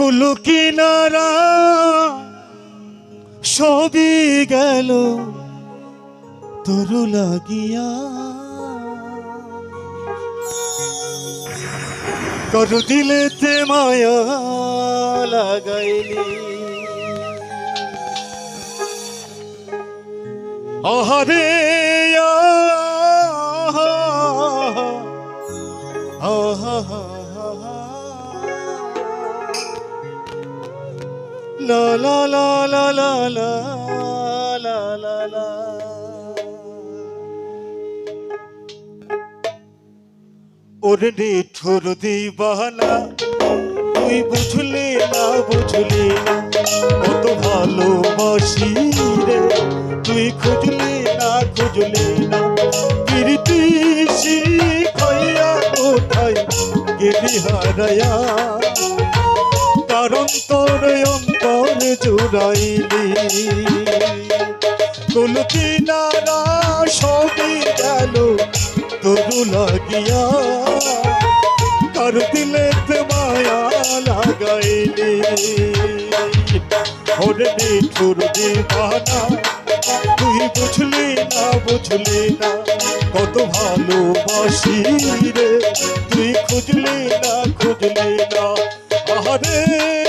কুলু কিনারা সবই গেল তরু লাগিয়া। করু দিলেতে মায়া লাগাইলি। আহারে লা লা লা লা লা লা লা লা লা ওরে নিঠুর দিবানা, তুই বুঝলি না বুঝলি না, কত ভালোবাসি রে। তুই খুঁজলি না খুঁজলি না শিখাইয়া কোথায় গেলি হারায়া জুড়াইলি। কুল কিনারা সবই গেল, তরু লাগিয়া। কার দিলে মায়া লাগাইলি। ওরে নিঠুর দিবানা, তুই বুঝলি না বুঝলি না, কত ভালোবাসি রে। তুই খুঁজলি না খুঁজলি না, আহারে।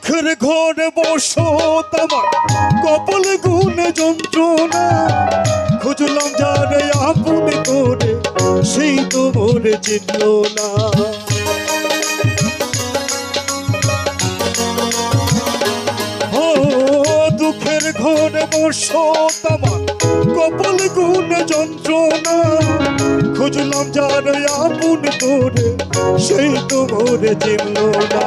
দুঃখের ঘরে বসো তোমার কপাল গুনে যন্ত্রণা। খুঁজলাম যারে আপন করে সেই তো মনে চিনল না। ও দুঃখের ঘরে বসো তোমার কপাল গুনে যন্ত্রণা। খুঁজলাম যারে আপন করে, সেই তো মরে চিনল না।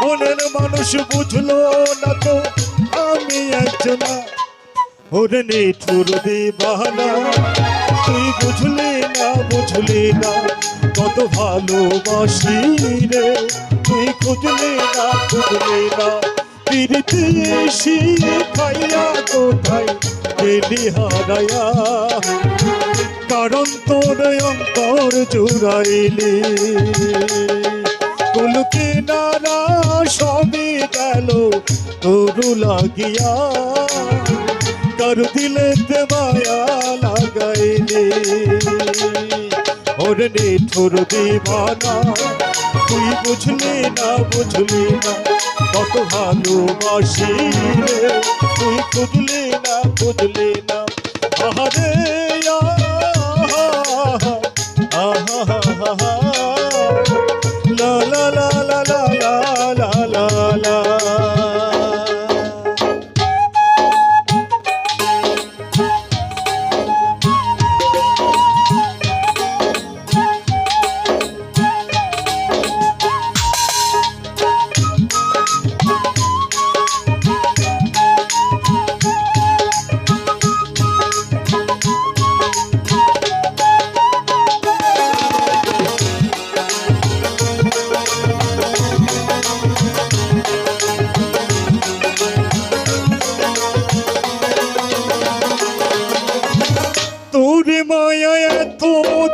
মনের মানুষ বুঝলো না তো, আমি একজনা। ওরে নিঠুর দিবানা, তুই বুঝলি না বুঝলি না, কত ভালোবাসি রে। তুই খুঁজলি না খুঁজলি না কোথায় কারণ তোর অন্তর জুড়াইলি কুল কিনারা সবই গেল, তরু লাগিয়া, কর দিলে মায়া লাগাইলি। ওর নিঠুর দিবানা তুই বুঝলি না বুঝলি না কত ভালোবাসি তুই বুঝলি না বুঝলি না আহারে।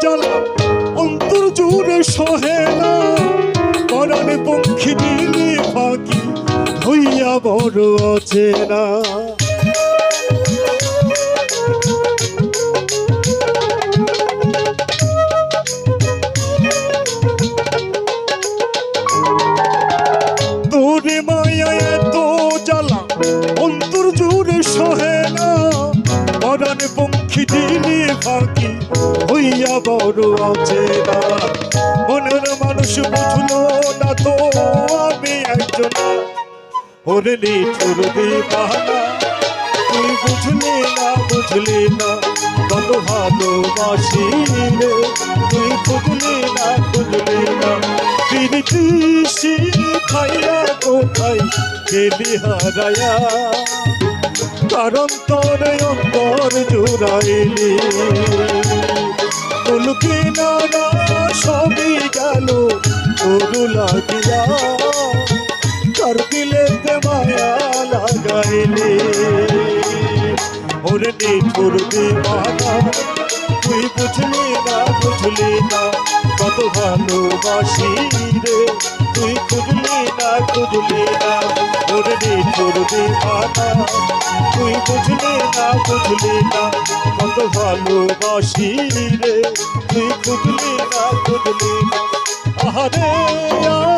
জ্বালা, অন্তর জুড়ে সহে না। পরাণে পক্ষী দিলে ফাঁকি হইয়া বড় আছে না। তোরে মায়া এত জ্বালা, অন্তর জুড়ে সহে না। পরাণ দিলে ফাঁকি হইয়া বড় আছে মনের মানুষ বুঝলো না তো আমি একজন ওরে নিঠুর দিবানা, তুই বুঝলি না বুঝলি না, কত ভালোবাসি তুই বুঝলি না বুঝলি না প্রীতি খাইয়া কোথায় গেলি হারায়া। কারণ তোর অন্তর জুড়াইলি। তুলকি না না সবই গেল তোর লাগিয়া তোর মায়া লাগাইলি। ওরে নিঠুর দিবানা, তুই বুঝলি না বুঝলি না, কত ভালোবাসি রে। তুই খুঁজলি না খুঁজলি না, ওরে নিঠুর দিবানা তুই বুঝলি না বুঝলি না কত ভালোবাসি রে। তুই খুঁজলি না খুঁজলি না। আহারে।